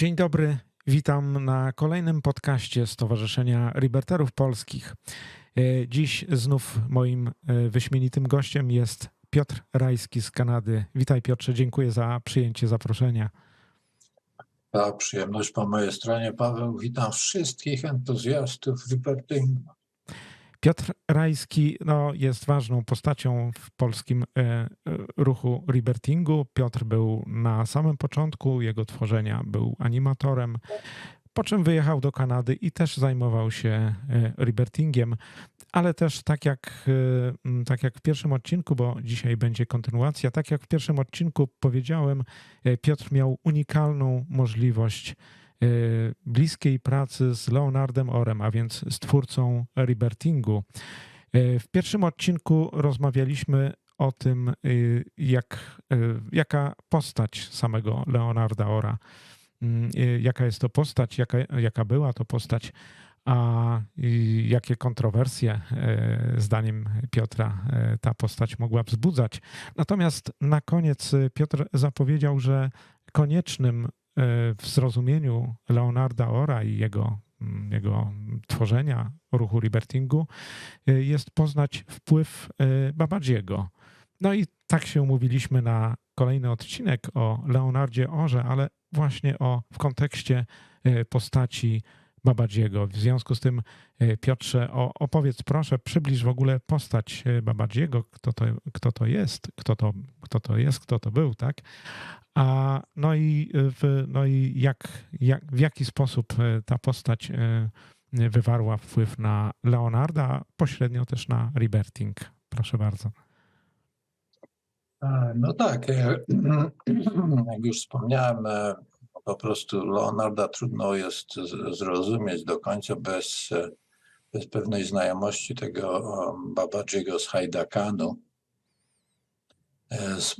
Dzień dobry, witam na kolejnym podcaście Stowarzyszenia Liberterów Polskich. E, Dziś znów moim e, wyśmienitym gościem jest Piotr Rajski z Kanady. Witaj Piotrze, dziękuję za przyjęcie zaproszenia. Ta przyjemność po mojej stronie. Paweł, witam wszystkich entuzjastów libertingu. Piotr Rajski no, jest ważną postacią w polskim e, e, ruchu libertingu. Piotr był na samym początku jego tworzenia, był animatorem, po czym wyjechał do Kanady i też zajmował się e, libertingiem, ale też tak jak, tak jak w pierwszym odcinku, bo dzisiaj będzie kontynuacja, tak jak w pierwszym odcinku powiedziałem, Piotr miał unikalną możliwość bliskiej pracy z Leonardem Orem, a więc z twórcą Libertingu. E, W pierwszym odcinku rozmawialiśmy o tym, e, jak, jaka postać samego Leonarda Ora, mm, jaka jest to postać, jaka, jaka była to postać, a jakie kontrowersje, zdaniem Piotra, ta postać mogła wzbudzać. Natomiast na koniec Piotr zapowiedział, że koniecznym w zrozumieniu Leonarda Ora i jego, mm, jego tworzenia ruchu libertingu e, jest poznać wpływ e, Babadziego. No i tak się umówiliśmy na kolejny odcinek o Leonardzie Orze, ale właśnie o, w kontekście e, postaci Babadziego. W związku z tym, e, Piotrze, opowiedz proszę, przybliż w ogóle postać e, Babadziego, kto to, kto to jest, kto to, kto to jest, kto to był, tak? A no i, w, no i jak, jak, w jaki sposób e, ta postać e, wywarła wpływ na Leonarda, a pośrednio też na Liberting. Proszę bardzo. E, No tak, e, jak już wspomniałem, e, po prostu Leonarda trudno jest zrozumieć do końca bez, bez pewnej znajomości tego e, Babadziego z Hajdakanu. E, Z,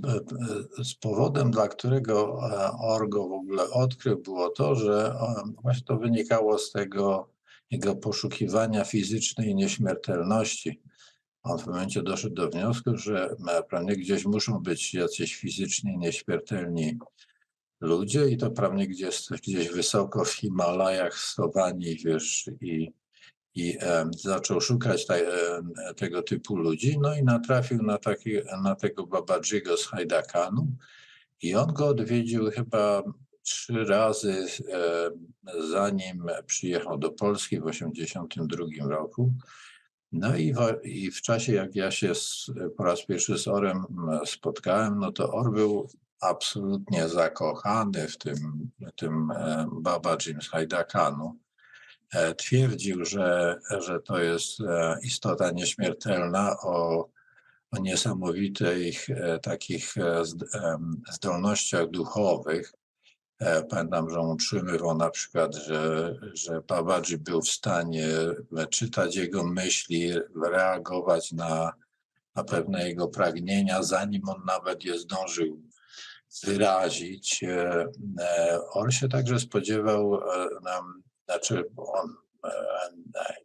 e, z powodem, dla którego e, Orgo w ogóle odkrył, było to, że e, właśnie to wynikało z tego jego poszukiwania fizycznej nieśmiertelności. On w momencie doszedł do wniosku, że e, prawnie gdzieś muszą być jacyś fizycznie nieśmiertelni ludzie i to prawnie gdzieś, gdzieś wysoko w Himalajach schowani, wiesz, i, i e, zaczął szukać e, tego typu ludzi, no i natrafił na, taki, na tego Babadziego z Hajdakanu i on go odwiedził chyba trzy razy, e, zanim przyjechał do Polski w 1982 roku. No i w, i w czasie, jak ja się z, po raz pierwszy z Orem m, spotkałem, no to Or był absolutnie zakochany w tym, tym e, Babadzim z Hajdakanu. E, Twierdził, że, że to jest e, istota nieśmiertelna o, o niesamowitych takich zdolnościach duchowych. Pamiętam, że on utrzymywał na przykład, że, że Babadzi był w stanie czytać jego myśli, reagować na, na pewne jego pragnienia, zanim on nawet je zdążył wyrazić. E, e, On się także spodziewał, e, znaczy on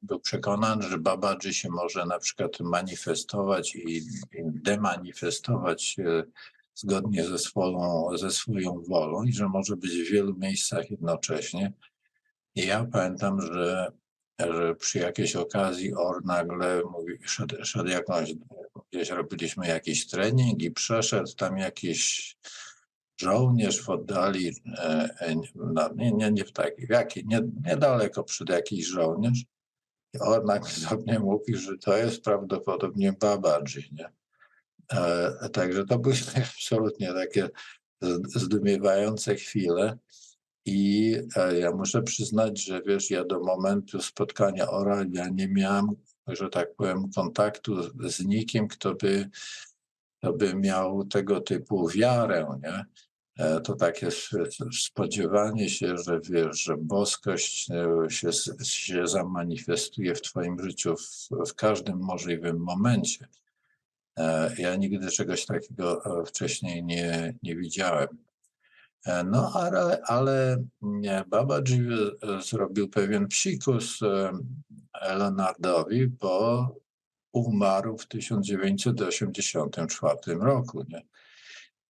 był przekonany, że Babadży się może na przykład manifestować i, demanifestować zgodnie ze swoją, ze swoją wolą i że może być w wielu miejscach jednocześnie. I ja pamiętam, że, że przy jakiejś okazji Or nagle mówi, szedł, szedł jakąś, gdzieś robiliśmy jakiś trening i przeszedł tam jakiś żołnierz w oddali, no, nie, nie, nie w takiej, w jakiej, nie, niedaleko przed jakiś żołnierz. I on nagle do mnie mówi, że to jest prawdopodobnie Babadży, nie? E, Także to były absolutnie takie zdumiewające chwile. I e, ja muszę przyznać, że wiesz, ja do momentu spotkania Ora, ja nie miałem, że tak powiem, kontaktu z- z nikim, kto by, kto by miał tego typu wiarę, nie? E, To takie spodziewanie się, że wiesz, że boskość e, się, się zamanifestuje w twoim życiu w, w każdym możliwym momencie. E, Ja nigdy czegoś takiego wcześniej nie, nie widziałem. No, ale, ale Babaji zrobił pewien psikus Leonardowi, bo umarł w 1984 roku. Nie?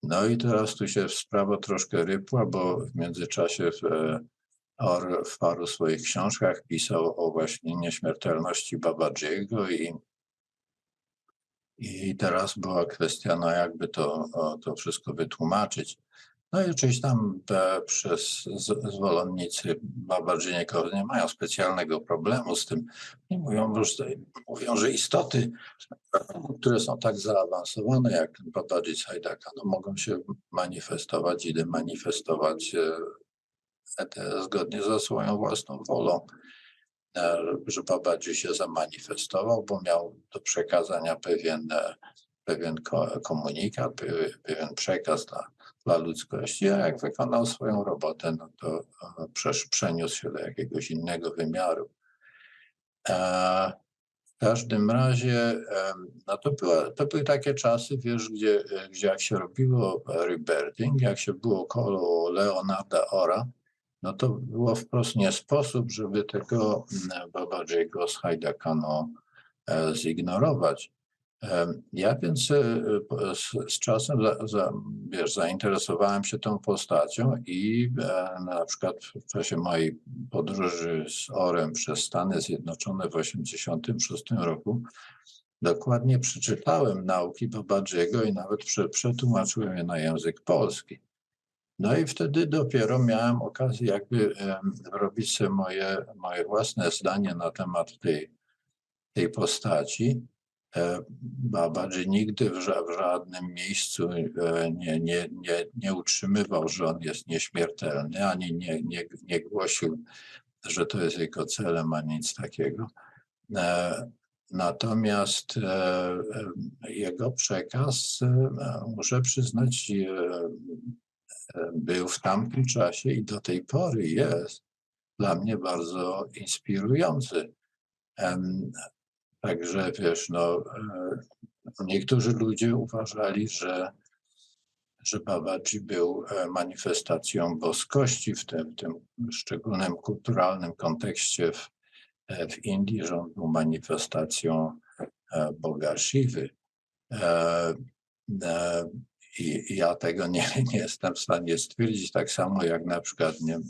No i teraz tu się sprawa troszkę rypła, bo w międzyczasie w, e, Or w paru swoich książkach pisał o właśnie nieśmiertelności Babadziego i, i teraz była kwestia, no jakby to, to wszystko wytłumaczyć. No i oczywiście tam e, przez zwolennicy Babadżyniego nie mają specjalnego problemu z tym. I mówią, że, mówią, że istoty, które są tak zaawansowane jak Babadży Sajdaka, no mogą się manifestować i demanifestować e, te, zgodnie ze swoją własną wolą. E, Że Babadży się zamanifestował, bo miał do przekazania pewien, e, pewien ko- komunikat, pe- pewien przekaz dla, dla ludzkości, a jak wykonał swoją robotę, no to e, przeniósł się do jakiegoś innego wymiaru. E, W każdym razie, em, no to, była, to były takie czasy, wiesz, gdzie, e, gdzie jak się robiło rebirthing, jak się było koło Leonarda Ora, no to było wprost nie sposób, żeby tego mm, Babadziego z Hajdakano e, zignorować. Ja więc e, po- z, czasem za, za, wiesz, zainteresowałem się tą postacią i e, na przykład w czasie mojej podróży z Orem przez Stany Zjednoczone w 1986 roku dokładnie przeczytałem nauki Babadziego i nawet prze, przetłumaczyłem je na język polski. No i wtedy dopiero miałem okazję jakby robić sobie moje, moje własne zdanie na temat tej, tej postaci. E, Babadży nigdy w, ża- w żadnym miejscu e, nie, nie, nie, nie utrzymywał, że on jest nieśmiertelny, ani nie, nie, nie głosił, że to jest jego celem, ani nic takiego. E, Natomiast jego przekaz, muszę przyznać, był w tamtym czasie i do tej pory jest dla mnie bardzo inspirujący. Także wiesz, no, e, niektórzy ludzie uważali, że, że Babaji był e, manifestacją boskości w tym, tym szczególnym kulturalnym kontekście w, e, w Indii, że on był manifestacją Boga Shivy. I i ja tego nie, nie jestem w stanie stwierdzić, tak samo jak na przykład nie, nie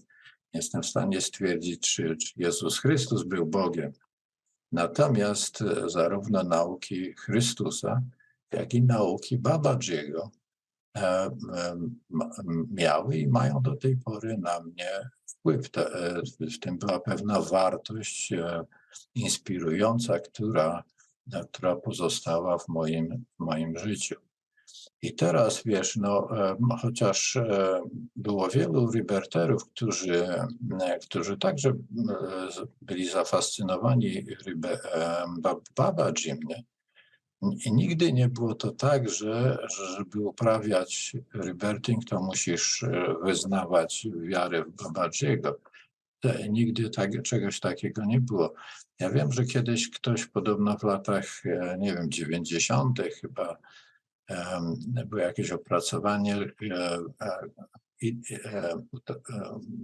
jestem w stanie stwierdzić, czy, czy Jezus Chrystus był Bogiem. Natomiast e, zarówno nauki Chrystusa, jak i nauki Babadziego e, miały i mają do tej pory na mnie wpływ. E, w tym była pewna wartość inspirująca, która, która pozostała w moim, w moim życiu. I teraz wiesz, no, e, chociaż e, było wielu liberterów, którzy, e, którzy także byli zafascynowani Babadzim? I nigdy nie było to tak, że, że żeby uprawiać liberting, to musisz wyznawać wiarę w Babadziego. Nigdy tak, czegoś takiego nie było. Ja wiem, że kiedyś ktoś podobno w latach, nie wiem, 90. chyba było jakieś opracowanie e, e, e,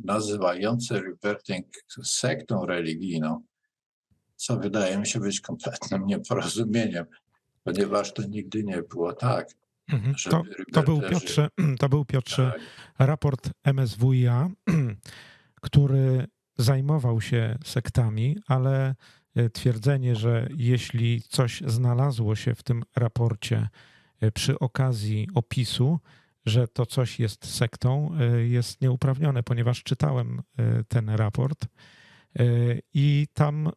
nazywające rebirthing sektą religijną, co wydaje mi się być kompletnym nieporozumieniem, ponieważ to nigdy nie było tak. Mhm. To, to, był Piotrze, to był Piotrze Tak, raport MSWiA, który zajmował się sektami, ale twierdzenie, że jeśli coś znalazło się w tym raporcie przy okazji opisu, że to coś jest sektą, e, jest nieuprawnione, ponieważ czytałem e, ten raport. e, I tam e,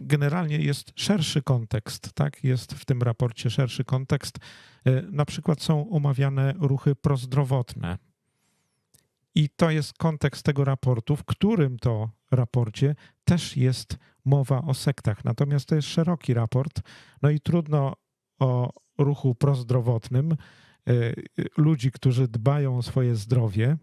generalnie jest szerszy kontekst, tak? Jest w tym raporcie szerszy kontekst. E, Na przykład są omawiane ruchy prozdrowotne. I to jest kontekst tego raportu, w którym to raporcie też jest mowa o sektach. Natomiast to jest szeroki raport, no i trudno o ruchu prozdrowotnym y, ludzi, którzy dbają o swoje zdrowie,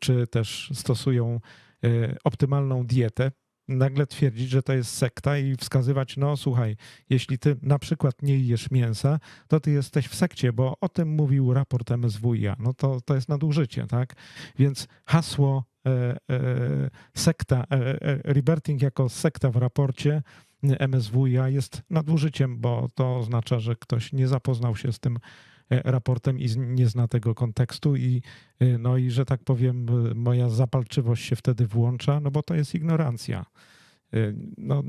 czy też stosują y, optymalną dietę, nagle twierdzić, że to jest sekta i wskazywać, no słuchaj, jeśli ty na przykład nie jesz mięsa, to ty jesteś w sekcie, bo o tym mówił raport MSWiA. No to, to jest nadużycie, tak? Więc hasło e, e, sekta, e, e, jako sekta w raporcie MSWiA jest nadużyciem, bo to oznacza, że ktoś nie zapoznał się z tym e, raportem i nie zna tego kontekstu i e, no i że tak powiem e, moja zapalczywość się wtedy włącza, no bo to jest ignorancja. E, No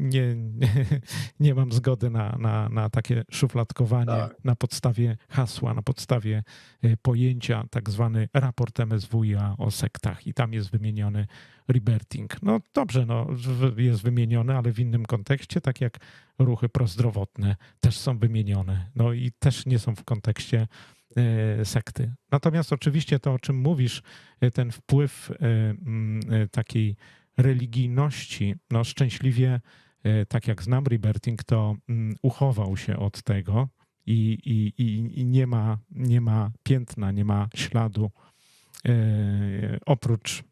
nie, nie, nie mam zgody na, na, na takie szufladkowanie Tak. na podstawie hasła, na podstawie e, pojęcia, tak zwany raport MSWiA o sektach i tam jest wymieniony Liberting. No dobrze, no, jest wymieniony, ale w innym kontekście, tak jak ruchy prozdrowotne też są wymienione. No i też nie są w kontekście e, sekty. Natomiast oczywiście to, o czym mówisz, ten wpływ mm, takiej religijności, no szczęśliwie, e, tak jak znam Liberting, to mm, uchował się od tego i, i, i, nie, ma, nie ma piętna, nie ma śladu e, oprócz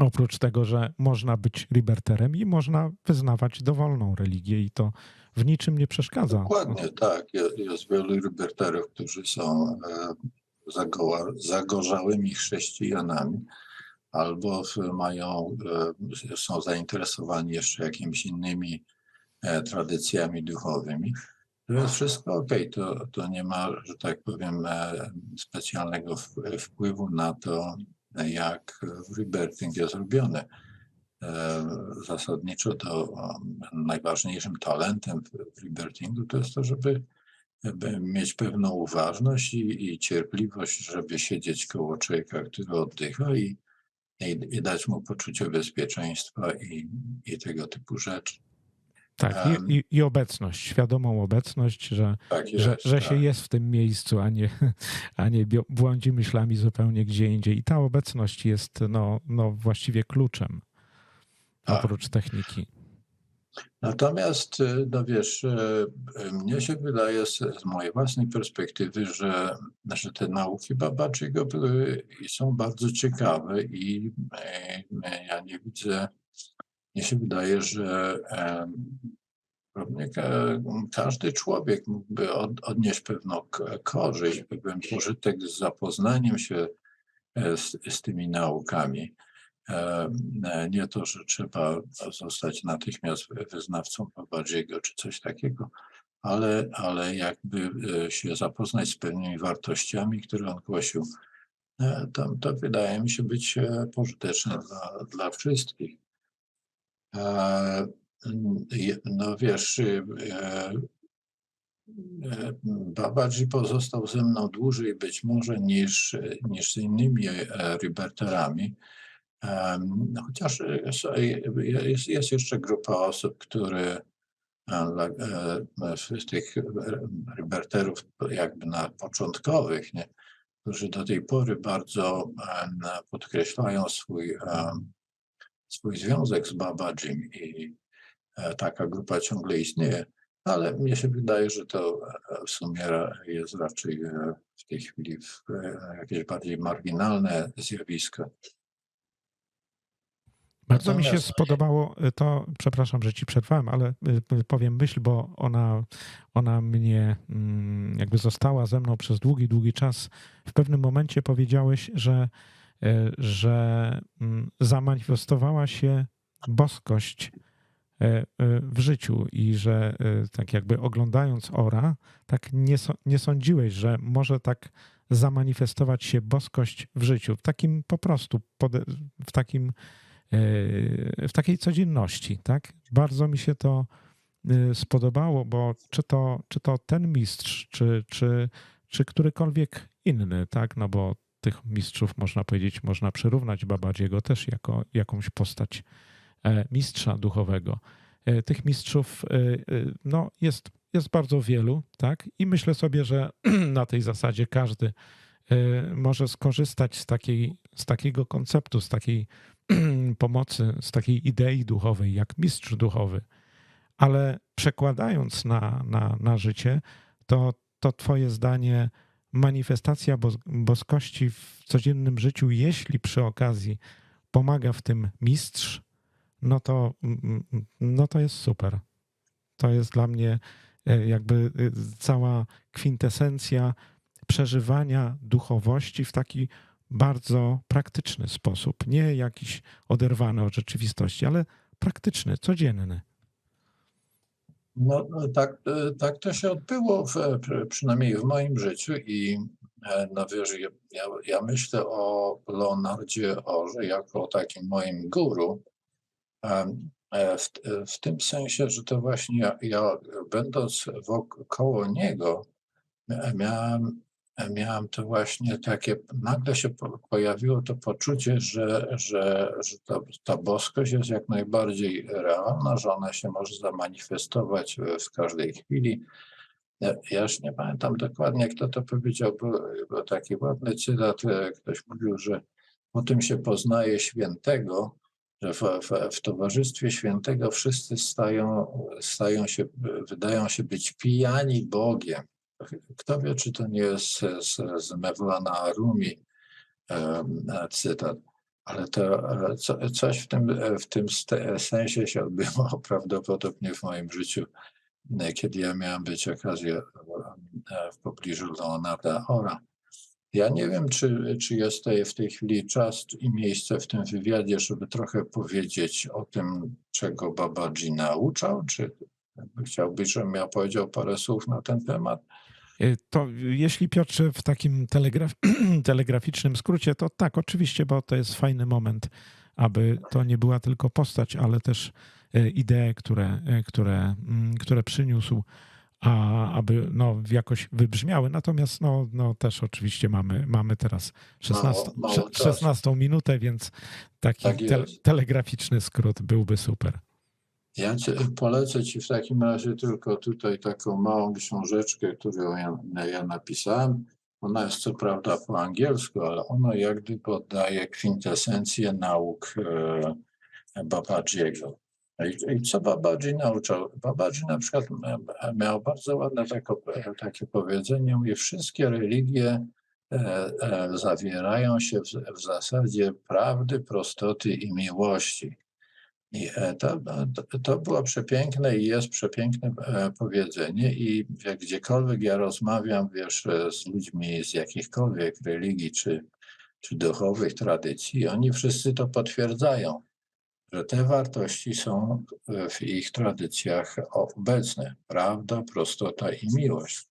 Oprócz tego, że można być liberterem i można wyznawać dowolną religię i to w niczym nie przeszkadza. Dokładnie tak. Je- Jest wielu liberterów, którzy są e, zagorzałymi chrześcijanami albo mają, e, są zainteresowani jeszcze jakimiś innymi e, tradycjami duchowymi. To jest wszystko ok, to, to nie ma, że tak powiem, e, specjalnego wpływu na to, jak liberting jest robiony. Zasadniczo to um, najważniejszym talentem w- libertingu to jest to, żeby, żeby mieć pewną uważność i, i cierpliwość, żeby siedzieć koło człowieka, który oddycha i, i, i dać mu poczucie bezpieczeństwa i, i tego typu rzeczy. Tak, i, i, i obecność, świadomą obecność, że, Tak że, jest, że tak. się jest w tym miejscu, a nie, a nie błądzi myślami zupełnie gdzie indziej. I ta obecność jest no, no właściwie kluczem Tak. oprócz techniki. Natomiast, y, no wiesz, y, y, mnie się wydaje z, z mojej własnej perspektywy, że, że te nauki Babaczygo i są bardzo ciekawe i ja nie widzę, mnie się wydaje, że każdy człowiek mógłby od, odnieść pewną korzyść, pewien pożytek z zapoznaniem się e, z, z tymi naukami. E, Nie to, że trzeba zostać natychmiast wyznawcą Babadziego czy coś takiego, ale, ale jakby e, się zapoznać z pewnymi wartościami, które on głosił. E, To, to wydaje mi się być pożyteczne dla, dla wszystkich. No wiesz, Babadzi pozostał ze mną dłużej być może niż, niż z innymi liberterami. Em, no Chociaż e, e, jest, jest jeszcze grupa osób, które e, z tych liberterów jakby na początkowych, nie, którzy do tej pory bardzo podkreślają swój, swój związek z Babadzim i e, taka grupa ciągle istnieje, ale mnie się wydaje, że to w sumie jest raczej w tej chwili jakieś bardziej marginalne zjawisko. Bardzo mi się spodobało to, przepraszam, że ci przerwałem, ale y, powiem myśl, bo ona, ona mnie mm, jakby została ze mną przez długi, długi czas. W pewnym momencie powiedziałeś, że, y, że mm, zamanifestowała się boskość y, y, w życiu i że y, tak jakby oglądając Ora, tak nie, nie sądziłeś, że może tak zamanifestować się boskość w życiu, w takim po prostu, w takim w takiej codzienności, tak? Bardzo mi się to y, spodobało, bo czy to, czy to ten mistrz, czy, czy, czy którykolwiek inny, tak? No bo tych mistrzów można powiedzieć, można przyrównać Babadziego też jako jakąś postać e, mistrza duchowego. E, Tych mistrzów e, e, no, jest, jest bardzo wielu, tak? I myślę sobie, że na tej zasadzie każdy e, może skorzystać z, takiej, z takiego konceptu, z takiej pomocy, z takiej idei duchowej, jak mistrz duchowy. Ale przekładając na, na, na życie, to, to Twoje zdanie, manifestacja bos- boskości w codziennym życiu, jeśli przy okazji pomaga w tym mistrz, no to, mm, mm, no to jest super. To jest dla mnie e, jakby e, cała kwintesencja przeżywania duchowości w taki bardzo praktyczny sposób. Nie jakiś oderwany od rzeczywistości, ale praktyczny, codzienny. No, tak, tak to się odbyło, w, przy- przynajmniej w moim życiu i e, no wiesz, ja, ja, myślę o Leonardzie Orze jako takim moim guru, e, w, w tym sensie, że to właśnie ja, ja będąc wokoło niego, mia- miałem, miałem to właśnie takie, nagle się po, pojawiło to poczucie, że, że, że ta, ta boskość jest jak najbardziej realna, że ona się może zamanifestować w- w każdej chwili. Ja, ja już nie pamiętam dokładnie, kto to powiedział, był taki ładny cytat, e, ktoś mówił, że po tym się poznaje świętego, że w, w, w towarzystwie świętego wszyscy stają, stają się, wydają się być pijani Bogiem. Kto wie, czy to nie jest z, z, Mewlana Rumi e, cytat, ale to e, co, coś w tym, e, w tym ste- sensie się odbyło prawdopodobnie w moim życiu, e, kiedy ja miałem być okazję e, w pobliżu Leonarda Ora. Ja nie wiem, czy, czy jest tutaj w tej chwili czas i miejsce w tym wywiadzie, żeby trochę powiedzieć o tym, czego Babaji nauczał, czy chciałbyś, żebym ja powiedział parę słów na ten temat? Y, To jeśli Piotrze w takim telegraf telegraficznym skrócie, to tak, oczywiście, bo to jest fajny moment, aby to nie była tylko postać, ale też y, idee, które, y, które, mm, które przyniósł, a aby no, jakoś wybrzmiały. Natomiast no, no, też oczywiście mamy, mamy teraz 16, Mało- mało sze- czasu. 16 minutę, więc taki Tak te, telegraficzny skrót byłby super. Ja polecę Ci w takim razie tylko tutaj taką małą książeczkę, którą ja, ja napisałem. Ona jest co prawda po angielsku, ale ona jak gdyby oddaje kwintesencję nauk e, Babajiego. I, I co Babaji nauczał? Babaji na przykład miał bardzo ładne tako, takie powiedzenie, mówi, wszystkie religie e, e, zawierają się w, w zasadzie prawdy, prostoty i miłości. I e, to, to, to było przepiękne i jest przepiękne e, powiedzenie i jak gdziekolwiek ja rozmawiam, wiesz, e, z ludźmi z jakichkolwiek religii czy, czy duchowych tradycji, oni wszyscy to potwierdzają, że te wartości są e, w ich tradycjach obecne. Prawda, prostota i miłość.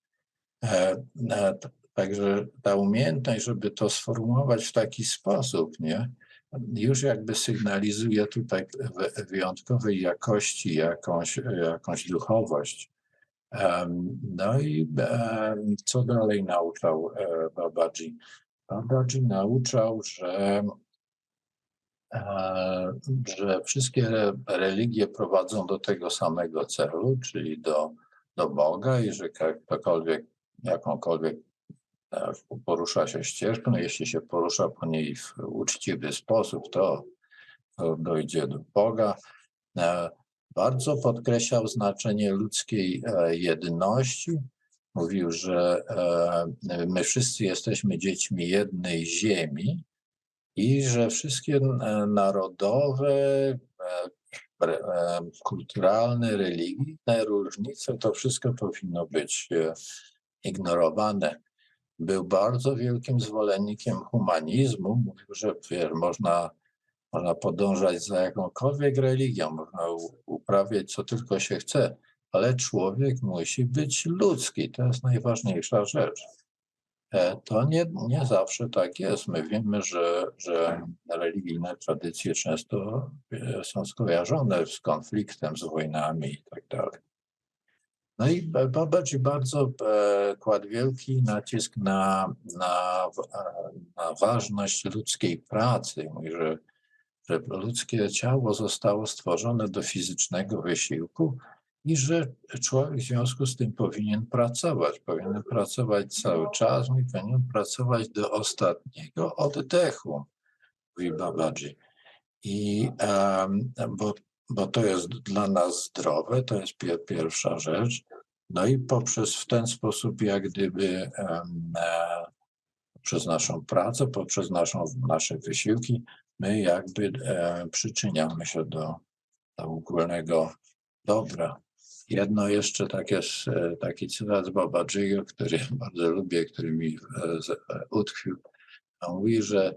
E, e, Także ta umiejętność, żeby to sformułować w taki sposób, nie, już jakby sygnalizuje tutaj wy- wyjątkowej jakości jakąś, jakąś duchowość. No i co dalej nauczał e, Babaji? Babaji nauczał, że, e, że wszystkie re- religie prowadzą do tego samego celu, czyli do, do Boga i że ktokolwiek, jakąkolwiek porusza się ścieżką, jeśli się porusza po niej w uczciwy sposób, to, dojdzie do Boga. E, Bardzo podkreślał znaczenie ludzkiej e, jedności. Mówił, że e, my wszyscy jesteśmy dziećmi jednej ziemi i że wszystkie narodowe, kulturalne, religijne różnice, to wszystko powinno być ignorowane był bardzo wielkim zwolennikiem humanizmu. Mówił, że wiesz, można, można podążać za jakąkolwiek religią, można uprawiać co tylko się chce, ale człowiek musi być ludzki. To jest najważniejsza rzecz. E, To nie, nie zawsze tak jest. My wiemy, że, że religijne tradycje często e, są skojarzone z konfliktem, z wojnami i tak. No i Ba- Babaji bardzo e, kładł wielki nacisk na, na, e, na ważność ludzkiej pracy. Mówi, że, że ludzkie ciało zostało stworzone do fizycznego wysiłku i że człowiek w związku z tym powinien pracować. Powinien pracować cały czas i powinien pracować do ostatniego oddechu, mówi Babaji. I em, bo, bo to jest dla nas zdrowe, to jest pier, pierwsza rzecz. No i poprzez w ten sposób, jak gdyby e, przez naszą pracę, poprzez naszą, nasze wysiłki, my jakby e, przyczyniamy się do, do ogólnego dobra. Jedno jeszcze takie, e, taki cytat z Babajiego, który bardzo lubię, który mi utkwił. On mówi, że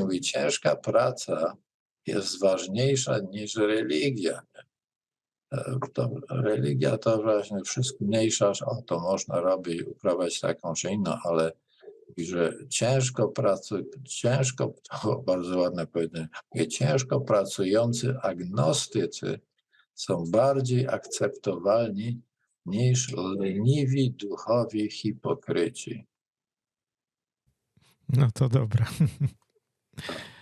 mówi, ciężka praca jest ważniejsza niż religia. E, to religia to właśnie wszystko mniejsza, o to można robić, uprawiać taką czy inną, ale że ciężko pracują, ciężko, to bardzo ładne powiedzenie, ciężko pracujący agnostycy są bardziej akceptowalni niż leniwi duchowi hipokryci. No to dobra.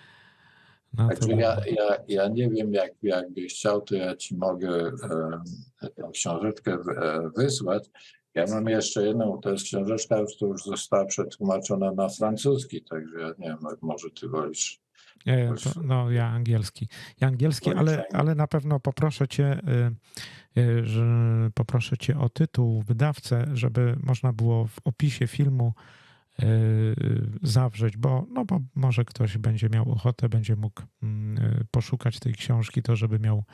No to Także ja, ja, ja nie wiem, jak, jakbyś chciał, to ja ci mogę e, tę książeczkę w- e, wysłać. Ja mam jeszcze jedną, to jest książeczka, która już została przetłumaczona na francuski, także ja nie wiem, może ty wolisz. E, to, no ja angielski. Ja angielski, ale, ale na pewno poproszę cię, y, y, że poproszę cię o tytuł, wydawcę, żeby można było w opisie filmu zawrzeć, bo, no bo może ktoś będzie miał ochotę, będzie mógł mm, y, poszukać tej książki, to żeby miał,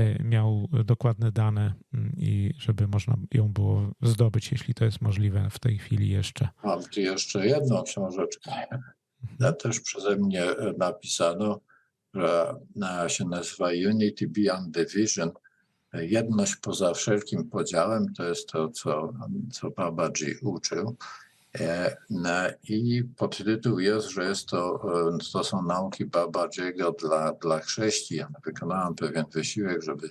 y, miał dokładne dane mm, i żeby można ją było zdobyć, jeśli to jest możliwe w tej chwili jeszcze. Mam tu jeszcze jedną książeczkę. Ja też przeze mnie napisano, że się nazywa Unity Beyond Division. Jedność poza wszelkim podziałem to jest to, co, co Babaji uczył. E, I podtytuł jest, że jest to, e, to są nauki Babajiego dla, dla chrześcijan. Wykonałem pewien wysiłek, żeby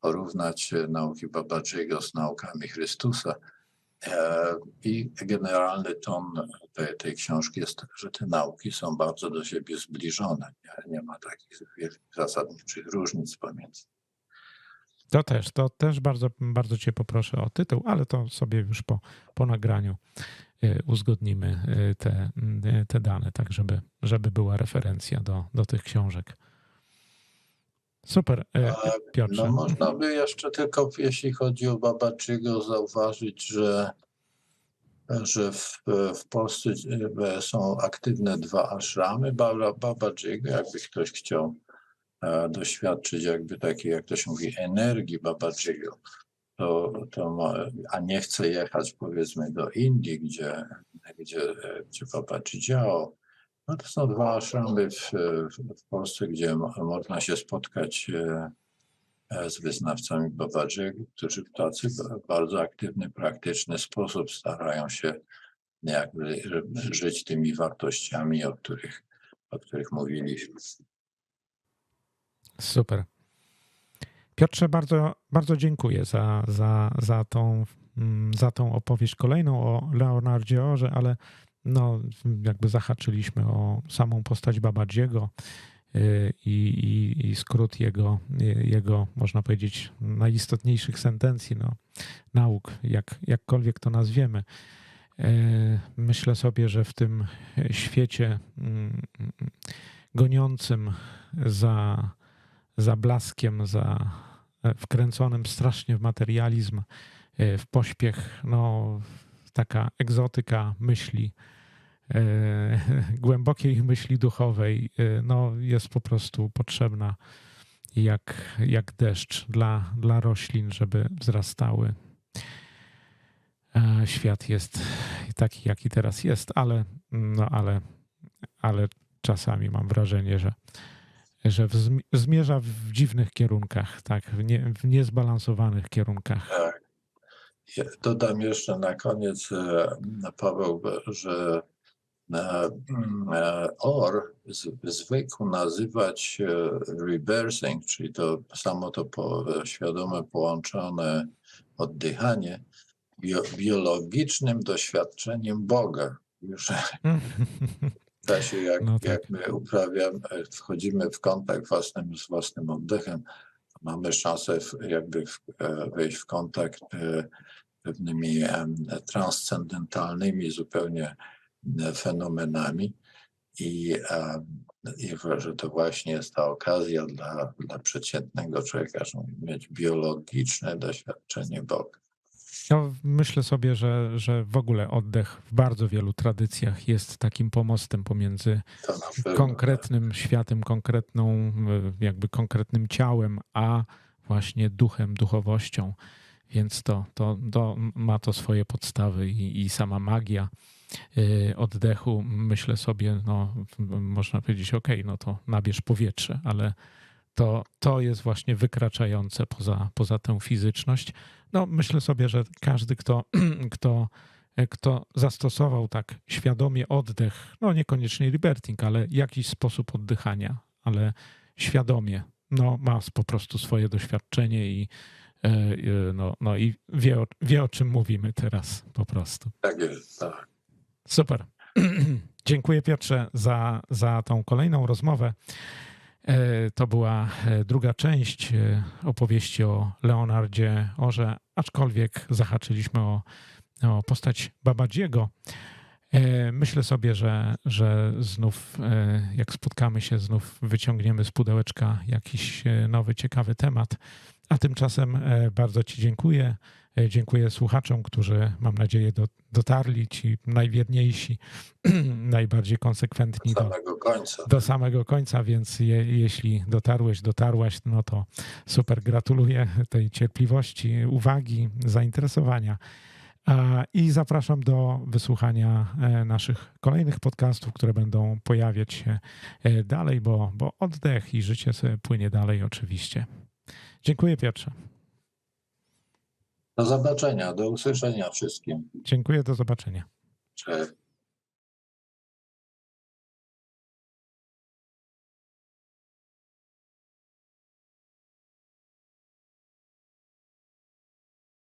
porównać e, nauki Babajiego z naukami Chrystusa. I generalny ton tej, tej książki jest, że te nauki są bardzo do siebie zbliżone. Nie, nie ma takich wielkich zasadniczych różnic pomiędzy. To też, to też bardzo, bardzo Cię poproszę o tytuł, ale to sobie już po, po nagraniu uzgodnimy y, te, y, te dane, tak żeby, żeby była referencja do, do tych książek. Super, E, Piotrze. No można by jeszcze tylko, jeśli chodzi o Babaczygo, zauważyć, że, że w, w Polsce e, są aktywne dwa ashramy Baba- Babajiego. Jakby ktoś chciał e, doświadczyć jakby takiej, jak to się mówi, energii Babajiego, to, to a nie chce jechać powiedzmy do Indii, gdzie, gdzie, gdzie Babaji działał, no to są dwa ashramy w, w, Polsce, gdzie mo, można się spotkać e, e, z wyznawcami Babajiego, którzy w tacy ba- bardzo aktywny, praktyczny sposób starają się jakby ży- żyć tymi wartościami, o których, o których mówiliśmy. Super. Piotrze, bardzo, bardzo dziękuję za, za, za, tą, mm, za tą opowieść kolejną o Leonardzie Orze, ale no, jakby zahaczyliśmy o samą postać Babadziego y, i, i, i skrót jego, y, jego, można powiedzieć, najistotniejszych sentencji, no, nauk, jak, jakkolwiek to nazwiemy. Y, Myślę sobie, że w tym świecie mm, goniącym za za blaskiem, za e, wkręconym strasznie w materializm, e, w pośpiech, no taka egzotyka myśli, e, głębokiej myśli duchowej, no jest po prostu potrzebna jak, jak deszcz dla, dla roślin, żeby wzrastały. Świat jest taki, jaki teraz jest, ale, no ale, ale czasami mam wrażenie, że że wzm- zmierza w dziwnych kierunkach, tak, w, nie, w niezbalansowanych kierunkach. Tak. Ja dodam jeszcze na koniec, e, Paweł, że e, e, OR zwykł nazywać reversing, czyli to samo to po, świadome połączone oddychanie, bio, biologicznym doświadczeniem Boga. Już w czasie, jak, No tak. jak my uprawiamy, wchodzimy w kontakt własnym, z własnym oddechem, mamy szansę w, jakby w, e, wejść w kontakt e, pewnymi transcendentalnymi zupełnie e, fenomenami i, i że to właśnie jest ta okazja dla, dla przeciętnego człowieka, żeby mieć biologiczne doświadczenie Boga. No, myślę sobie, że, że w ogóle oddech w bardzo wielu tradycjach jest takim pomostem pomiędzy konkretnym światem, konkretną, e, jakby konkretnym ciałem, a właśnie duchem, duchowością. Więc to, to, to ma to swoje podstawy i, i sama magia y, oddechu, myślę sobie, no, można powiedzieć, ok, no to nabierz powietrze, ale to, to jest właśnie wykraczające poza, poza tę fizyczność. No, myślę sobie, że każdy, kto, kto, kto zastosował tak świadomie oddech, no niekoniecznie liberting, ale jakiś sposób oddychania, ale świadomie, no ma po prostu swoje doświadczenie i, e, no, no i wie, o- wie o czym mówimy teraz po prostu. Tak jest, tak. Super. Dziękuję Piotrze za, za tą kolejną rozmowę. E, To była e, druga część e, opowieści o Leonardzie Orze, aczkolwiek zahaczyliśmy o, o postać Babadziego. E, Myślę sobie, że, że znów, e, jak spotkamy się, znów wyciągniemy z pudełeczka jakiś e, nowy, ciekawy temat. A tymczasem bardzo Ci dziękuję. Dziękuję słuchaczom, którzy mam nadzieję do, dotarli, ci najwierniejsi, najbardziej konsekwentni Do do, samego końca. do samego końca, więc je, jeśli dotarłeś, dotarłaś, no to super, gratuluję tej cierpliwości, uwagi, zainteresowania. A, I zapraszam do wysłuchania e, naszych kolejnych podcastów, które będą pojawiać się e, dalej, bo, bo oddech i życie sobie płynie dalej oczywiście. Dziękuję Piotrze. Do zobaczenia, do usłyszenia wszystkim. Dziękuję, do zobaczenia. Cześć.